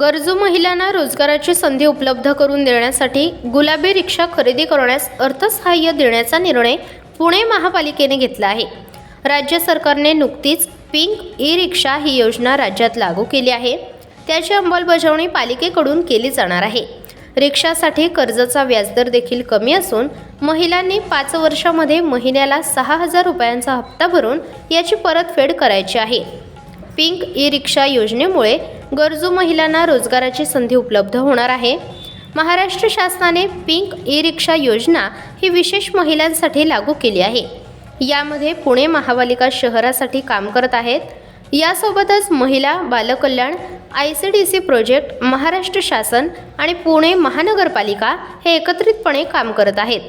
गरजू महिलांना रोजगाराची संधी उपलब्ध करून देण्यासाठी गुलाबी रिक्षा खरेदी करण्यास अर्थसहाय्य देण्याचा निर्णय पुणे महापालिकेने घेतला आहे. राज्य सरकारने नुकतीच पिंक ई रिक्षा ही योजना राज्यात लागू केली आहे. त्याची अंमलबजावणी पालिकेकडून केली जाणार आहे. रिक्षासाठी कर्जाचा व्याजदर देखील कमी असून महिलांनी पाच वर्षामध्ये महिन्याला सहा हजार रुपयांचा हप्ता भरून याची परतफेड करायची आहे. पिंक ई रिक्षा योजनेमुळे गरजू महिलांना रोजगाराची संधी उपलब्ध होणार आहे. महाराष्ट्र शासनाने पिंक ई रिक्षा योजना ही विशेष महिलांसाठी लागू केली आहे. यामध्ये पुणे महापालिका शहरासाठी काम करत आहेत. यासोबतच महिला बालकल्याण I C D C project Maharashtra शासन आणि पुणे महानगरपालिका हे एकत्रितपणे काम करत आहेत.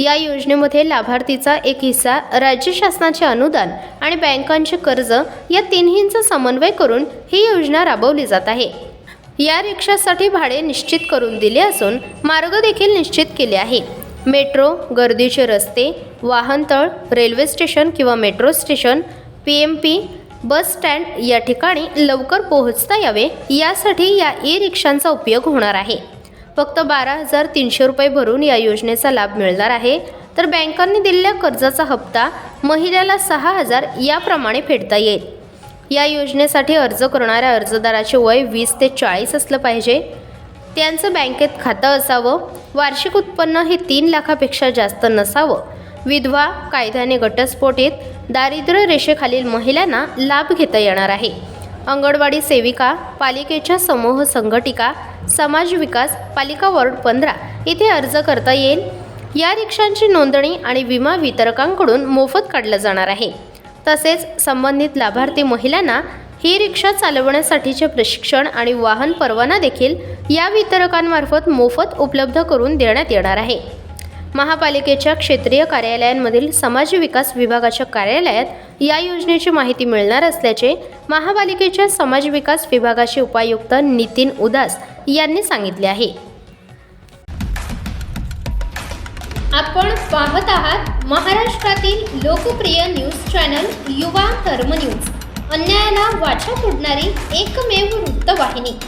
या योजनेमध्ये लाभार्थीचा एक हिस्सा राज्य शासनाचे अनुदान आणि बँकांचे कर्ज या तिन्हींचा समन्वय करून ही योजना राबवली जात आहे. या रिक्षासाठी भाडे निश्चित करून दिले असून मार्ग देखील निश्चित केले आहे. मेट्रो गर्दीचे रस्ते वाहनतळ रेल्वे स्टेशन किंवा metro station P M P bus stand या ठिकाणी लवकर पोहोचता यावे यासाठी या ई रिक्षांचा उपयोग होणार आहे. फक्त बारा हजार तीनशे रुपये भरून या योजनेचा लाभ मिळणार आहे. तर बँकांनी दिलेल्या कर्जाचा हप्ता महिन्याला सहा हजार याप्रमाणे फेडता येईल. या योजनेसाठी अर्ज करणाऱ्या अर्जदाराचे वय वीस ते चाळीस असलं पाहिजे. त्यांचं बँकेत खातं असावं वार्षिक उत्पन्न हे तीन लाखापेक्षा जास्त नसावं. विधवा कायद्याने घटस्फोटित दारिद्र्य रेषेखालील महिलांना लाभ घेता येणार आहे. अंगणवाडी सेविका पालिकेच्या समूह संघटिका समाज विकास पालिका वॉर्ड पंधरा इथे अर्ज करता येईल. या रिक्षांची नोंदणी आणि विमा वितरकांकडून मोफत काढलं जाणार आहे. तसेच संबंधित लाभार्थी महिलांना ही रिक्षा चालवण्यासाठीचे प्रशिक्षण आणि वाहन परवाना देखील या वितरकांमार्फत मोफत उपलब्ध करून देण्यात येणार आहे. महापालिकेच्या क्षेत्रीय कार्यालयांमधील समाज विकास विभागाच्या कार्यालयात या योजनेची माहिती मिळणार असल्याचे महापालिकेच्या समाज विकास विभागाचे उपायुक्त नितीन उदास यांनी सांगितले आहे. आपण पाहत आहात महाराष्ट्रातील लोकप्रिय न्यूज चॅनल युवा कर्मन्यूज अन्यायाला वाचा फोडणारी एकमेव वृत्तवाहिनी.